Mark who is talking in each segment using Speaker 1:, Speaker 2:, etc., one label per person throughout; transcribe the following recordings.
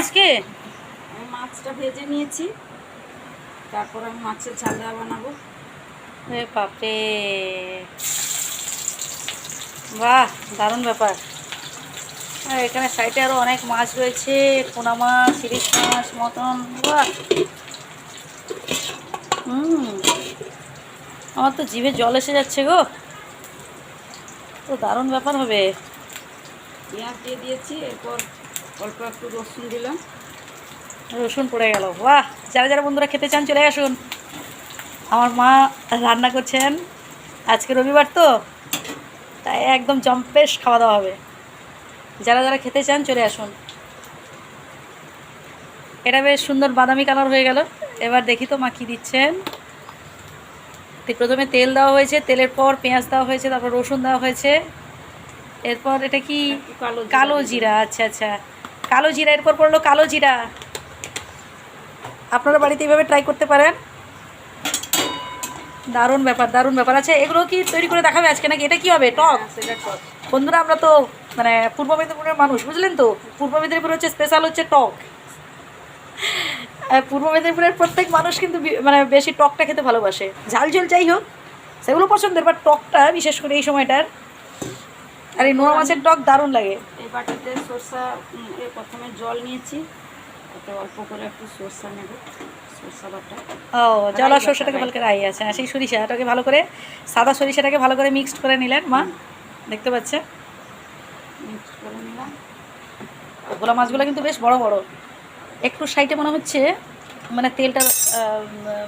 Speaker 1: আজকে?
Speaker 2: আমি মাছটা ভেজে নিয়েছি। তারপর আমি মাছের ঝাল দেওয়া বানাবো
Speaker 1: বাপরে। বাহ দারুণ ব্যাপার। আর এখানে সাইডে আরও অনেক মাছ রয়েছে পোনা মাছ ইলিশ মাছ মতন বাহ। হুম। আমার তো জিভে জল এসে যাচ্ছে গো। তো দারুণ ব্যাপার হবে।
Speaker 2: পেঁয়াজ দিয়ে দিয়েছি এরপর অল্প একটু রসুন দিলাম।
Speaker 1: রসুন পড়ে গেল। বাহ! যারা যারা বন্ধুরা খেতে চান চলে আসুন। আমার মা রান্না করছেন আজকে রবিবার তো তাই একদম জম্পেশ খাওয়া দাওয়া হবে। যারা যারা খেতে চান চলে আসুন। এটা বেশ সুন্দর বাদামি কালার হয়ে গেল। এবার দেখি তো মা কী দিচ্ছেন। প্রথমে তেল দেওয়া হয়েছে তেলের পর পেঁয়াজ দেওয়া হয়েছে তারপর রসুন দেওয়া হয়েছে। এরপর এটা কি?
Speaker 2: কালো জিরা
Speaker 1: আচ্ছা আচ্ছা। কালো জিরা, এরপর পড়ল কালো জিরা। আপনারা বাড়িতে এইভাবে ট্রাই করতে পারেন। দারুণ ব্যাপার দারুণ ব্যাপার। আছে এগুলো কি তৈরি করে দেখাবে আজকে নাকি? এটা কি হবে? টক? বন্ধুরা, আমরা তো মানে পূর্ব মেদিনীপুরের মানুষ, বুঝলেন তো? পূর্ব মেদিনীপুর হচ্ছে স্পেশাল হচ্ছে টক। পূর্ব মেদিনীপুরের প্রত্যেক মানুষ কিন্তু মানে বেশি টকটা খেতে ভালোবাসে। ঝাল ঝোল যাই হোক, সেগুলো পছন্দের বাট টকটা, বিশেষ করে এই সময়টার, আর এই নোয়া মাছের টক দারুণ লাগে।
Speaker 2: বাটিতে সরষা প্রথমে জল নিয়েছি তাতে অল্প করে একটু সরষা নেব সরষা বাটা।
Speaker 1: ও জলা
Speaker 2: রাই
Speaker 1: সরষেটাকে ভালো করে রাই আছে হ্যাঁ, সেই সরিষাটাকে ভালো করে সাদা সরিষাটাকে ভালো করে মিক্সড করে নিলেন মা? দেখতে পাচ্ছেন
Speaker 2: মিক্স করে নিলাম।
Speaker 1: গোলা মাছগুলো কিন্তু বেশ বড় বড়। একটু সাইডে মনে হচ্ছে মানে তেলটা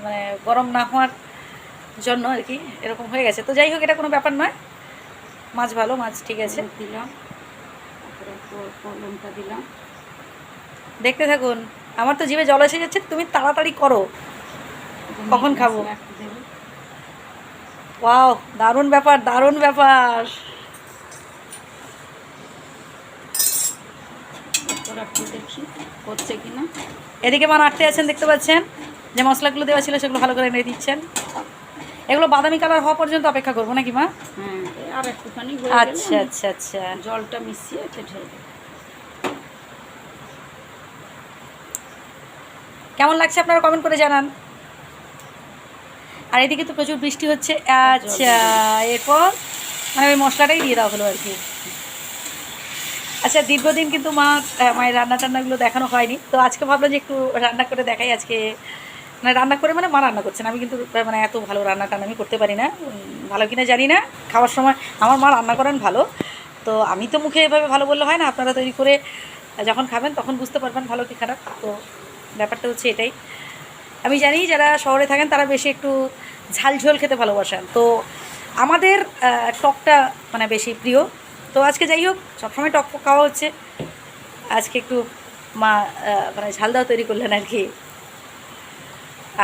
Speaker 1: মানে গরম না হওয়ার জন্য আর কি এরকম হয়ে গেছে। তো যাই হোক এটা কোনো ব্যাপার নয়। মাছ ভালো মাছ ঠিক আছে।
Speaker 2: দিলাম। একটু দিলাম।
Speaker 1: দেখতে থাকুন আমার তো জিভে জল এসে যাচ্ছে তুমি তাড়াতাড়ি করো। কখন খাব? ওয়াও দারুণ ব্যাপার দারুণ ব্যাপার।
Speaker 2: করছে কিনা
Speaker 1: এদিকে মা নাড়তে আছেন দেখতে পাচ্ছেন? যে মশলাগুলো দেওয়া ছিল সেগুলো ভালো করে এনে দিচ্ছেন। এগুলো বাদামি কালার হওয়া পর্যন্ত অপেক্ষা করব নাকি মা?
Speaker 2: হ্যাঁ আর একটুখানি হয়ে
Speaker 1: আচ্ছা আচ্ছা আচ্ছা।
Speaker 2: জলটা মিশিয়ে এটা ঢেলে দেবো।
Speaker 1: কেমন লাগছে আপনারা কমেন্ট করে জানান। আর এদিকে তো প্রচুর বৃষ্টি হচ্ছে। আচ্ছা এরপর মানে ওই মশলাটাই দিয়ে দেওয়া হলো আর কি। আচ্ছা দীর্ঘদিন কিন্তু মা মায়ের রান্না টান্নাগুলো দেখানো হয়নি। তো আজকে ভাবলাম যে একটু রান্না করে দেখাই আজকে। মানে রান্না করে মানে মা রান্না করছেন। আমি কিন্তু মানে এত ভালো রান্না টান্না আমি করতে পারি না। ভালো কিনা জানি না। খাওয়ার সময় আমার মা রান্না করেন ভালো। তো আমি তো মুখে এভাবে ভালো বললে হয় না, আপনারা তৈরি করে যখন খাবেন তখন বুঝতে পারবেন ভালো কি খারাপ। তো ব্যাপারটা হচ্ছে এটাই। আমি জানি যারা শহরে থাকেন তারা বেশি একটু ঝাল ঝোল খেতে ভালোবাসেন। তো আমাদের টকটা মানে বেশি প্রিয়। তো আজকে যাই হোক, সবসময় টক খাওয়া হচ্ছে। আজকে একটু মা মানে ঝাল দাও তৈরি করলেন আর কি।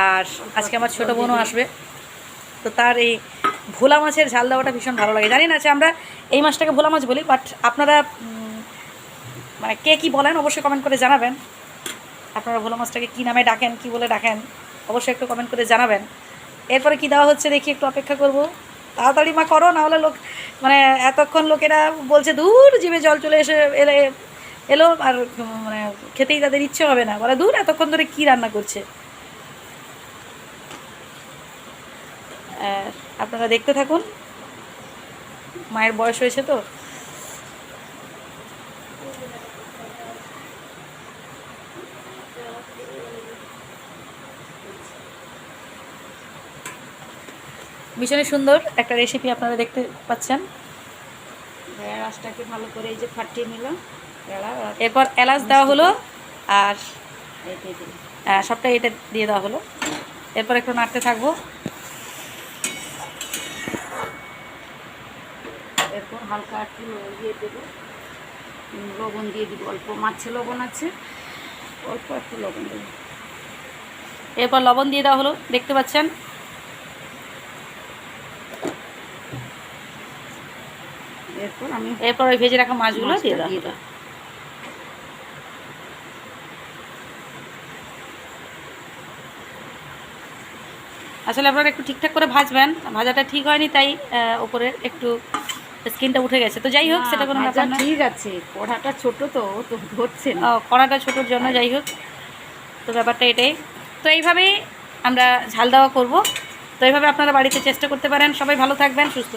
Speaker 1: আর আজকে আমার ছোটো বোনও আসবে। তো তার এই ভোলা মাছের ঝাল দেওয়াটা ভীষণ ভালো লাগে। জানি না যে আমরা এই মাছটাকে ভোলা মাছ বলি বাট আপনারা মানে কে কী বলেন অবশ্যই কমেন্ট করে জানাবেন। আপনারা ভোলা মাছটাকে কী নামে ডাকেন, কী বলে ডাকেন, অবশ্যই একটু কমেন্ট করে জানাবেন। এরপরে কী দেওয়া হচ্ছে দেখি, একটু অপেক্ষা করব। তাড়াতাড়ি মা করো, না হলে লোক মানে এতক্ষণ লোকেরা বলছে, দূর জিভে জল চলে এসে এলে, এলো, আর মানে খেতেই তাদের ইচ্ছে হবে না। বলে, দূর, এতক্ষণ ধরে কী রান্না করছে? আপনারা দেখতে থাকুন। মায়ের বয়স হয়েছে তো। ভীষণই সুন্দর একটা রেসিপি আপনারা দেখতে পাচ্ছেন।
Speaker 2: ভালো করে এই যে ফাটিয়ে নিলাম।
Speaker 1: এরপর এলাচ দেওয়া হলো আর সবটাই এটা দিয়ে দেওয়া হলো। এরপর একটু নাড়তে থাকব।
Speaker 2: এরপর হালকা একটু ইয়ে দেবো। লবণ দিয়ে দিব অল্প মাছে লবণ আছে অল্প একটু লবণ দেবো।
Speaker 1: এরপর লবণ দিয়ে দেওয়া হলো দেখতে পাচ্ছেন?
Speaker 2: এরপর আমি
Speaker 1: এরপর ওই ভেজে রাখা মাছগুলো দিয়ে দেওয়া আসলে আপনারা একটু ঠিকঠাক করে ভাজবেন ভাজাটা ঠিক হয়নি তাই ওপরে একটু স্কিনটা উঠে গেছে। তো যাই হোক সেটা কোনো ব্যাপার না।
Speaker 2: ঠিক আছে কড়াটা ছোট তো তো ধরছে না।
Speaker 1: কড়াটা ছোটোর জন্য যাই হোক। তো ব্যাপারটা এটাই। তো এইভাবেই আমরা ঝাল দেওয়া করব। তো এইভাবে আপনারা বাড়িতে চেষ্টা করতে পারেন। সবাই ভালো থাকবেন সুস্থ